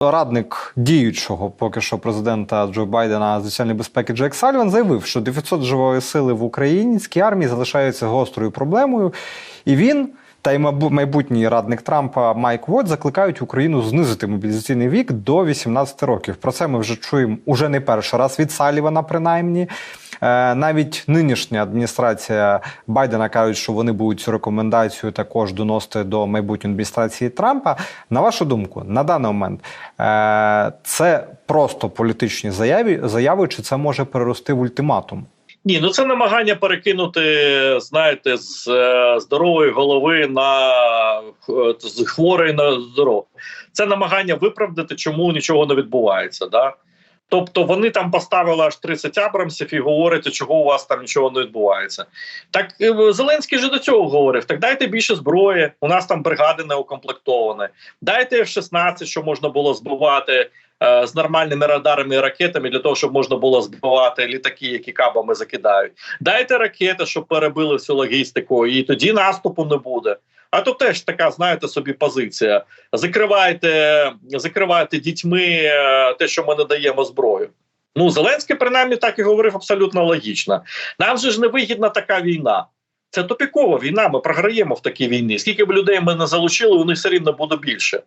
Радник діючого поки що президента Джо Байдена з соціальної безпеки Джек Сальван заявив, що дефіцит живої сили в українській армії залишається гострою проблемою, і він та й майбутній радник Трампа Майк Вот закликають Україну знизити мобілізаційний вік до 18 років. Про це ми вже чуємо уже не перший раз від Салівана, принаймні. Е, Навіть нинішня адміністрація Байдена кажуть, що вони будуть цю рекомендацію також доносити до майбутньої адміністрації Трампа. На вашу думку, на даний момент е, це просто політичні заяви, заяви, чи це може перерости в ультиматум? Ні, ну це намагання перекинути, знаєте, з е, здорової голови на е, з хворої на здорову. Це намагання виправдати, чому нічого не відбувається. Да? Тобто вони там поставили аж 30 абрамсів і говорите, чого у вас там нічого не відбувається. Так е, Зеленський же до цього говорив: так дайте більше зброї. У нас там бригади не укомплектовані. Дайте F-16, що можна було збивати з нормальними радарами і ракетами для того, щоб можна було збивати літаки, які кабами закидають. Дайте ракети, щоб перебили всю логістику, і тоді наступу не буде. А то теж така, знаєте, собі позиція. Закривайте, закривайте дітьми е, те, що ми не даємо зброю. Ну, Зеленський, принаймні, так і говорив абсолютно логічно. Нам же ж не вигідна така війна. Це топікова війна. Ми програємо в такій війні. Скільки б людей ми не залучили, у них все рівно буде більше.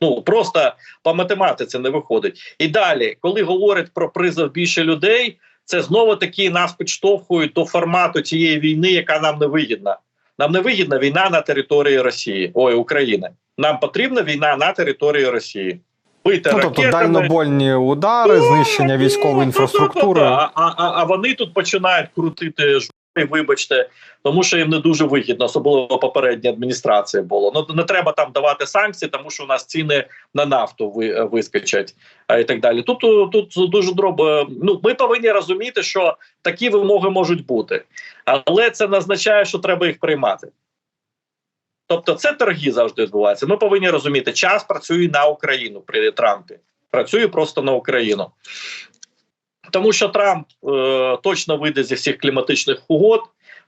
Ну просто по математиці не виходить. І далі, коли говорять про призов більше людей, це знову таки нас підштовхують до формату цієї війни, яка нам не вигідна. Нам не вигідна війна на території Росії, ой, України. Нам потрібна війна на території Росії. Бити Ну, тобто дальнобольні удари, знищення Ну, військової ну, інфраструктури. А, а, а, а вони тут починають крутити вибачте, тому що їм не дуже вигідно, особливо попередня адміністрація було. Ну не треба там давати санкції, тому що у нас ціни на нафту ви, вискочать і так далі. Тут тут дуже дробо. Ну ми повинні розуміти, що такі вимоги можуть бути, але це не означає, що треба їх приймати. Тобто, це торги завжди відбуваються. Ми повинні розуміти, час працює на Україну при Трампі. Працює просто на Україну. Тому що Трамп е, точно вийде зі всіх кліматичних угод,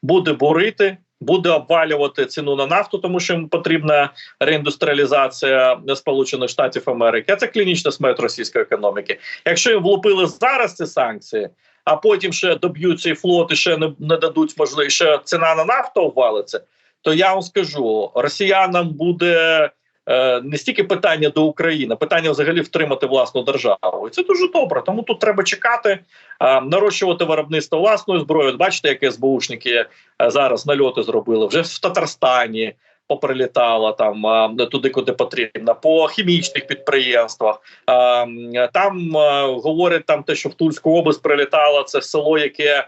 буде борити, буде обвалювати ціну на нафту, тому що йому потрібна реіндустріалізація Сполучених Штатів Америки. А це клінічна смерть російської економіки. Якщо їм влупили зараз ці санкції, а потім ще доб'ють цей флот і ще не, не дадуть можливість, ще ціна на нафту обвалиться, то я вам скажу: росіянам буде. Е, Не стільки питання до України, питання взагалі втримати власну державу, і це дуже добре. Тому тут треба чекати, е, нарощувати виробництво власної зброї. Бачите, як СБУшники е, зараз нальоти зробили вже в Татарстані. Поприлітало там туди, куди потрібно, по хімічних підприємствах. Е, Там говорять там те, що в Тульську область прилітало це село, яке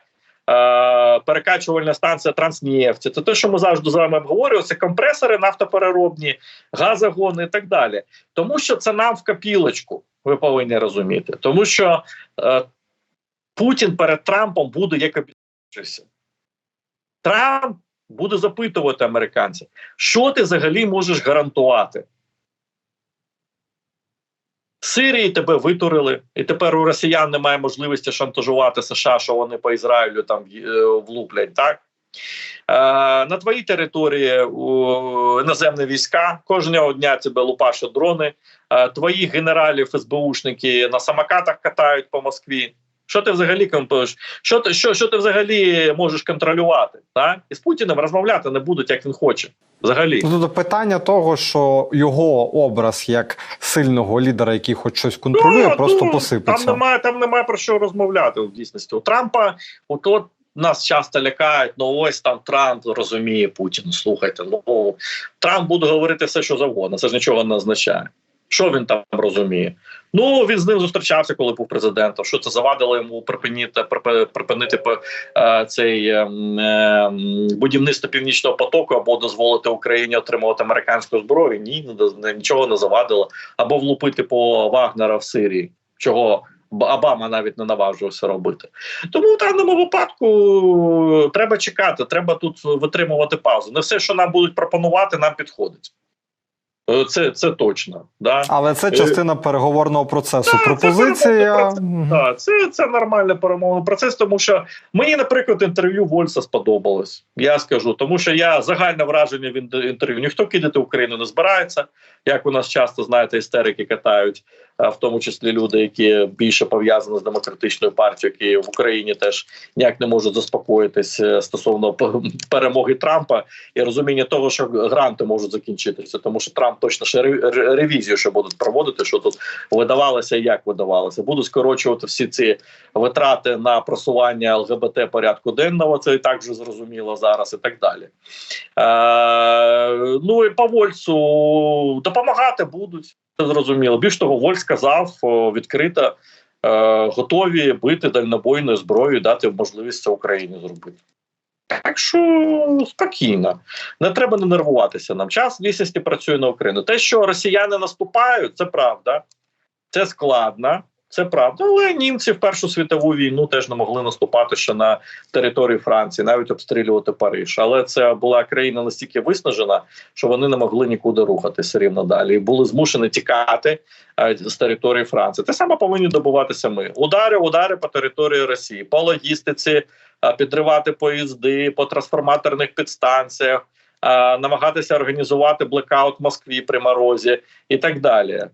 перекачувальна станція Транснефті. Це те, що ми завжди з вами обговорювали, це компресори нафтопереробні, газогони і так далі. Тому що це нам в копілочку, ви повинні розуміти. Тому що е, Путін перед Трампом буде як обіцявся. Трамп буде запитувати американців, що ти взагалі можеш гарантувати. Сирії тебе витурили, і тепер у росіян немає можливості шантажувати США, що вони по Ізраїлю там е, влуплять. Так е, на твоїй території у, іноземні війська кожного дня тебе лупашать дрони. Е, твоїх генералів СБУшники на самокатах катають по Москві. Що ти взагалі? Що ти що, що ти взагалі можеш контролювати? Так? І з Путіним розмовляти не будуть, як він хоче. Взагалі. Ну, Тобто питання того, що його образ як сильного лідера, який хоч щось контролює, Ну, просто ну, посипеться. Там немає, там немає про що розмовляти в дійсності. У Трампа, от от нас часто лякають, ну ось там Трамп розуміє Путін. Слухайте, ну Трамп буде говорити все, що завгодно. Це ж нічого не означає. Що він там розуміє? Ну він з ним зустрічався, коли був президентом. Що це завадило йому припинити припинити е, цей е, е, будівництво північного потоку або дозволити Україні отримувати американську зброю? Ні, нічого не завадило. Або влупити по Вагнера в Сирії, чого Обама навіть не наважувався робити. Тому в даному випадку треба чекати, треба тут витримувати паузу. Не все, що нам будуть пропонувати, нам підходить. Е, Це, це точно. Да? Але це частина переговорного процесу. Це Пропозиція. переговорний процес. Мгм. Це, це нормальний перемовний процес, тому що мені, наприклад, інтерв'ю Вольса сподобалось. Я скажу, тому що я загальне враження від інтерв'ю. Ніхто кидати Україну не збирається, як у нас часто знаєте, істерики катають, в тому числі люди, які більше пов'язані з демократичною партією, які в Україні теж ніяк не можуть заспокоїтись е, стосовно перемоги Трампа і розуміння того, що гранти можуть закінчитися, тому що Трамп точно ще ре- ре- ревізію ще будуть проводити, що тут видавалося як видавалося. Будуть скорочувати всі ці витрати на просування ЛГБТ порядку денного. Це і так вже зрозуміло зараз, і так далі. Е, ну і по Вольцу допомагати будуть. Це зрозуміло. Більш того, Вольц сказав відкрито. е, Готові бити дальнобойною зброєю, дати можливість це Україні зробити. Так що спокійно, не треба не нервуватися. Нам час лісісті працює на Україну. Те, що росіяни наступають, це правда, це складно, це правда. Але німці в Першу світову війну теж не могли наступати ще на території Франції, навіть обстрілювати Париж. Але це була країна настільки виснажена, що вони не могли нікуди рухатися рівно далі. І були змушені тікати е, з території Франції. Те саме повинні добуватися ми. Удари, удари по території Росії, по логістиці, е, підривати поїзди, по трансформаторних підстанціях. е, Намагатися організувати блекаут в Москві при морозі і так далі.